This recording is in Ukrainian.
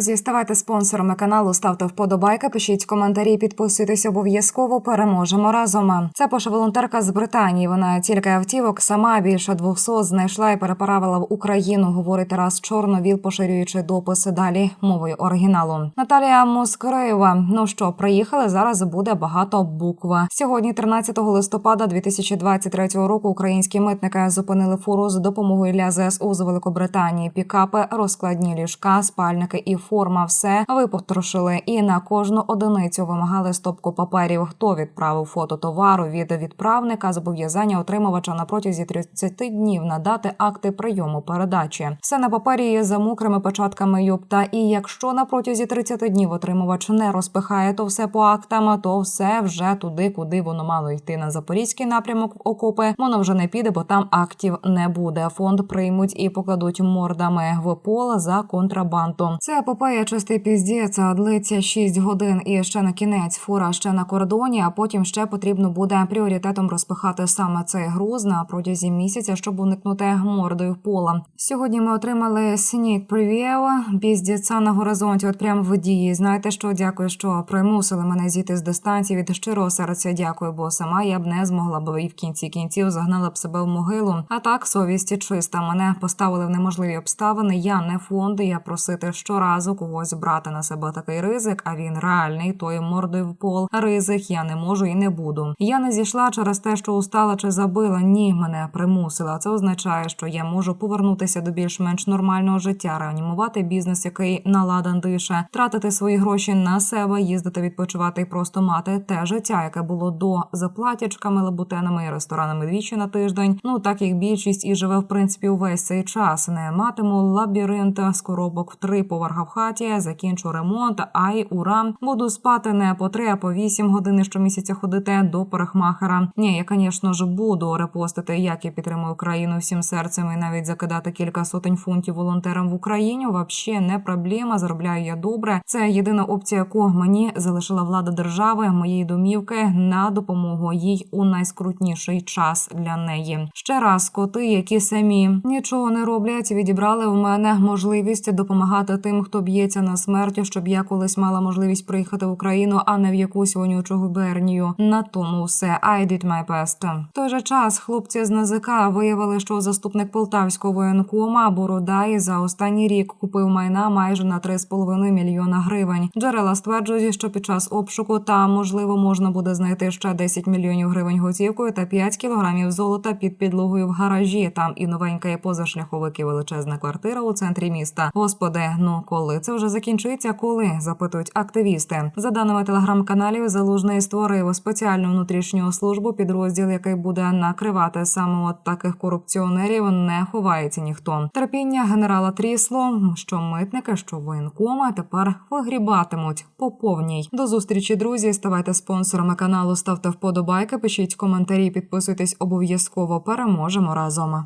Друзі, ставайте спонсорами каналу, ставте вподобайки, пишіть коментарі, підписуйтесь обов'язково. Переможемо разом. Це пише волонтерка з Британії. Вона тільки автівок сама більше 200 знайшла і переправила в Україну. Говорить Тарас Чорновіл, поширюючи дописи далі мовою оригіналу. Наталія Москреєва. Ну що, приїхали зараз. Буде багато букв. Сьогодні, 13 листопада 2023 року, українські митники зупинили фуру з допомогою для ЗСУ з Великобританії. Пікапи, розкладні ліжка, спальники і форма. Все випотрошили і на кожну одиницю вимагали стопку паперів. Хто відправив фото товару від відправника, зобов'язання отримувача на протязі 30 днів надати акти прийому передачі. Все на папері є за мокрими печатками юпта. І якщо на протязі 30 днів отримувач не розпихає, то все по актам, то все вже туди, куди воно мало йти на запорізький напрямок в окопи. Воно вже не піде, бо там актів не буде. Фонд приймуть і покладуть мордами в пол за контрабанду. Це епопея чистий піздець, длиться 6 годин. І ще на кінець фура ще на кордоні. А потім ще потрібно буде пріоритетом розпихати саме цей груз на протязі місяця, щоб уникнути мордою пола. Сьогодні ми отримали снік прев'єв піздеця на горизонті. От прямо в дії. Знаєте що? Дякую, що примусили мене зійти з дистанції від щирого серця. Дякую, бо сама я б не змогла б і в кінці кінців загнала б себе в могилу. А так совість чиста. Мене поставили в неможливі обставини. Я не фонд. Я просити щоразу когось брати на себе такий ризик. А він реальний, тою мордою в пол. Ризик я не можу і не буду. Я не зійшла через те, що устала чи забила. Ні, мене примусила. Це означає, що я можу повернутися до більш-менш нормального життя, реанімувати бізнес, який наладан дише, тратити свої гроші на себе, їздити відпочивати і просто мати те життя, яке було до заплатячками, лабутенами і ресторанами двічі на тиждень. Ну так як більшість і живе в принципі увесь цей час. Не матиму лабіринт з коробок в три поверха хаті. Закінчу ремонт. Ай ура, буду спати не по три, а по вісім годин щомісяця ходити до парикмахера. Ні, я, звісно ж, буду репостити, як я підтримую країну всім серцем і навіть закидати кілька сотень фунтів волонтерам в Україні. Вообще не проблема. Заробляю я добре. Це єдина опція, яку мені залишила влада держави, моєї домівки на допомогу їй у найскрутніший час для неї. Ще раз коти, які самі нічого не роблять, відібрали в мене можливість допомагати тим, хто б'ється на смерть, щоб я колись мала можливість приїхати в Україну, а не в якусь вонючу губернію. На тому все I did my best. В той же час хлопці з НАЗК виявили, що заступник полтавського воєнкома Бородай за останній рік купив майна майже на 3,5 мільйона гривень. Джерела стверджують, що під час обшуку там можливо можна буде знайти ще 10 мільйонів гривень готівкою та 5 кілограмів золота під підлогою в гаражі. Там і новенька і величезна квартира у центрі міста. Господи, ну коли це вже закінчиться? Коли запитують активісти? За даними телеграм-каналів, залужний створив спеціальну внутрішню службу, підрозділ, який буде накривати саме от таких корупціонерів. Не ховається ніхто. Терпіння генерала трісло, що митника, що воєнкома тепер вигрібатимуть по повній. До зустрічі, друзі. Ставайте спонсорами каналу, ставте вподобайки, пишіть коментарі, підписуйтесь обов'язково. Переможемо разом.